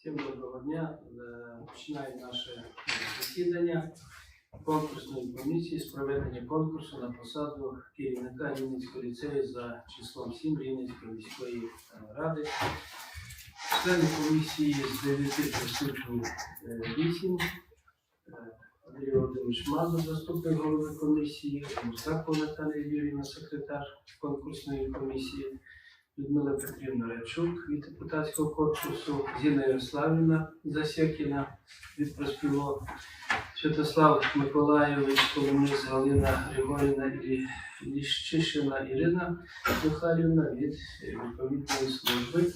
Всім доброго дня. Е, Починаємо наше е, засідання конкурсної комісії з проведення конкурсу на посаду керівника Рівненського ліцею за числом 7 Рівненської міської е, ради. Члени комісії з 9 присутні 8. Андрій Володимирович Мазур, заступник голови комісії, Мустакова Наталія Юрійовна, секретар конкурсної комісії. Людмила Петрівна Рячук від депутатського корпусу, Зіна Ярославівна Засякіна від проспілок, Святослав Миколайович, Коломис, Галина Григорівна і Ліщишина Ірина Михайлівна від відповідної служби.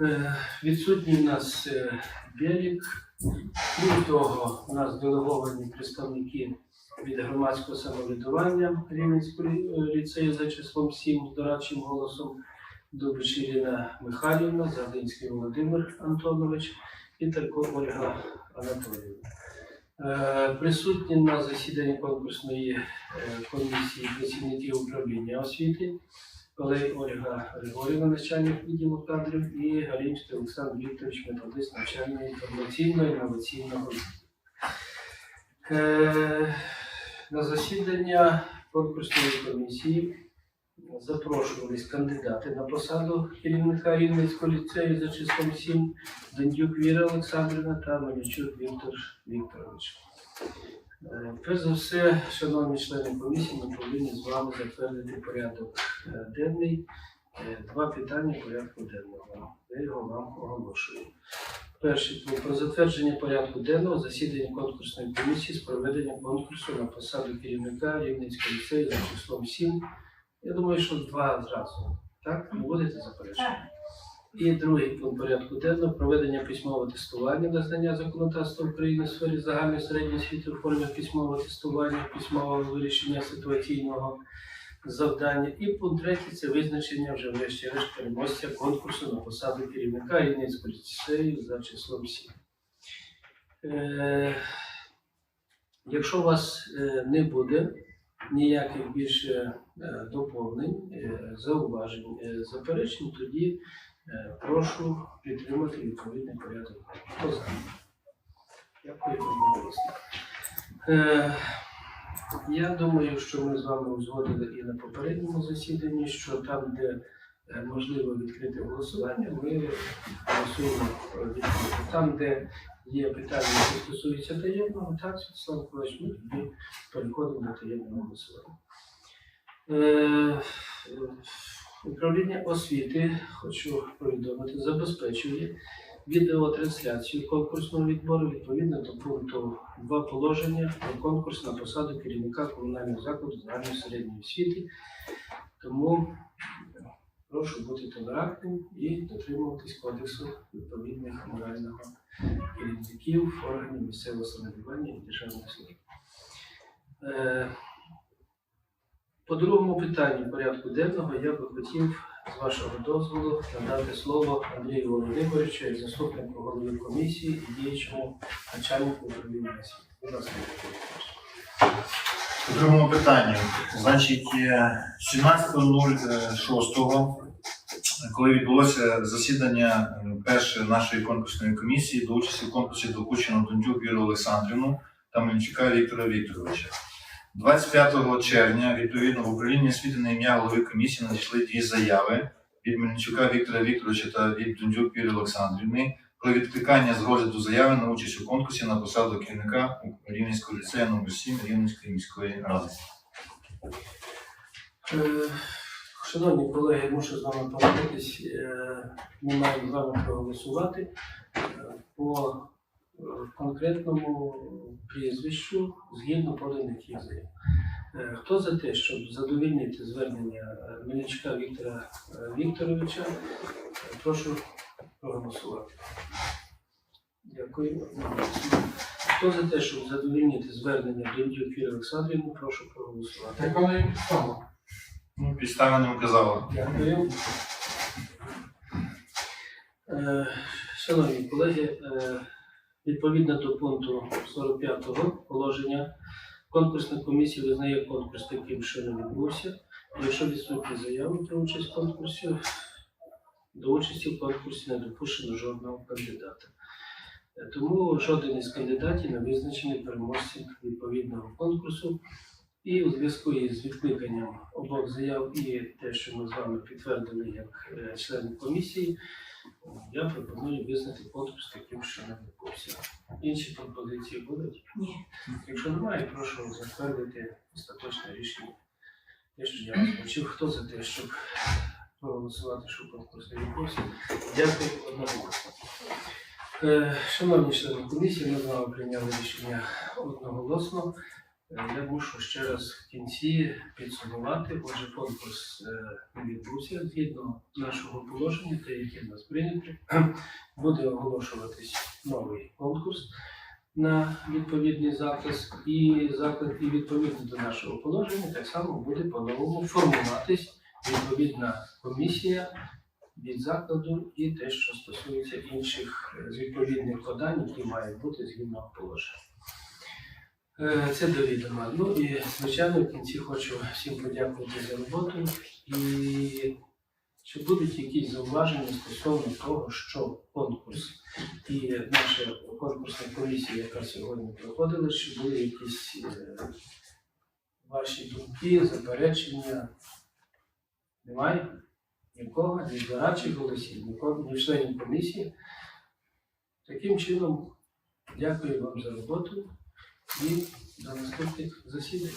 Е, Відсутній у нас е, Крім того, у нас делеговані представники від громадського самоврядування Рівненського ліцею за числом 7 з дорадчим голосом Дубич Ірина Михайлівна, Заглинський Володимир Антонович і Тарко Ольга Анатоліївна. Е, Присутні на засіданні конкурсної е, комісії працівники управління освіти, Олег Ольга Григорівна, начальник відділу кадрів, і Галінський Олександр Вікторович, методист навчального інформаційного і інноваційного. Е, На засідання конкурсної комісії запрошувались кандидати на посаду керівника Рівненського ліцею за числом 7 Дендюк Віра Олександрівна та Мельничук Віктор Вікторович. Е, Перш за все, шановні члени комісії, ми повинні з вами затвердити порядок е, денний. Е, Два питання порядку денного. Я його вам оголошую. Перше про- про затвердження порядку денного засідання конкурсної комісії з проведення конкурсу на посаду керівника Рівненського ліцею за числом 7. Я думаю, що два зразу. Так? Не будете заперечувати? І другий пункт порядку денного проведення письмового тестування на знання законодавства України в сфері загальної середньої освіти у формі письмового тестування, письмового вирішення ситуаційного завдання. І третій це визначення вже врешті-решт переможця конкурсу на посаду керівника Рівненського ліцею за числом 7. Е, якщо у вас е, не буде ніяких більше е, доповнень, зауважень, заперечень, тоді прошу підтримати відповідний порядок. Хто за? Дякую. Я думаю, що ми з вами узгодили і на попередньому засіданні, що там, де е, можливо відкрите голосування, ми голосуємо е, відкрито. Там, де є питання, які стосуються таємного, так, Святослав Миколаївич, ми тоді переходимо до таємного голосування. Е, е, Управління освіти, хочу повідомити, забезпечує відеотрансляцію конкурсного відбору відповідно до пункту 2 положення про конкурс на посаду керівника комунального закладу загальної середньої освіти. Тому прошу бути толерантним і дотримуватись кодексу відповідних морального керівників органів місцевого самоврядування і державної служби. Е, По другому питанню порядку денного я би хотів з вашого дозволу надати слово Андрію Володимировичу, як заступнику голови комісії і діючому начальнику управління освіти. Будь ласка, другому питанню. Значить, е, 17.06, коли відбулося засідання е, перше нашої конкурсної комісії, до участі в конкурсі допущено Дондюк Віру Олександрівну та Мельничука Віктора Вікторовича. 25 червня, відповідно, в управлінні освіти на ім'я голови комісії надійшли дві заяви від Мельничука Віктора Вікторовича та від Дондюк Віри Олександрівни про відкликання з розгляду заяви на участь у конкурсі на посаду керівника Рівненського ліцею номер 7 Рівненської міської ради. Е, Шановні колеги, мушу з вами погодитись. е, Ми маємо з вами проголосувати е, по конкретному прізвищу згідно поданих їх заяв. Е, Хто за те, щоб задовільнити звернення е, Мельничка Віктора е, Вікторовича, прошу проголосувати. Дякую. Хто за те, щоб задовільнити звернення Дондюк Віри Олександрівни, прошу проголосувати. Так вона і. Ну, підстави не вказала. Дякую. Е, Шановні колеги, е, відповідно до пункту 45 положення, конкурсна комісія визнає конкурс таким, що не відбувся. Якщо відсутні заяви про участь в конкурсі, До участі в конкурсі не допущено жодного кандидата. Тому жоден із кандидатів не визначений переможцем відповідного конкурсу. І у зв'язку із відкликанням обох заяв і те, що ми з вами підтвердили як е, члени комісії, я пропоную визнати конкурс таким, що не відбувся. Інші пропозиції будуть? Ні. Якщо немає, прошу затвердити остаточне рішення. Те, що я озвучив, хто за те, щоб проголосувати, щоб конкурс не відбувся. Дякую одноголосно. Е, Шановні члени комісії, ми з вами прийняли рішення одноголосно. Е, Я мушу ще раз в кінці підсумувати. Отже, конкурс не відбувся згідно нашого положення, те, яке в нас прийнято. Буде оголошуватись новий конкурс на відповідний заклад, і заклад, і відповідно до нашого положення, так само буде по-новому формуватись відповідна комісія від закладу і те, що стосується інших е, відповідних подань, які мають бути згідно положення. Е, Це до відома. Ну і звичайно в кінці хочу всім подякувати за роботу. І чи будуть якісь зауваження стосовно того, що конкурс і наша конкурсна комісія, яка сьогодні проходила, чи були якісь е, ваші думки, заперечення? Немає? Нікого, ні дорадчих голосів, нікого, ні членів комісії. Таким чином, дякую вам за роботу і до наступних засідань.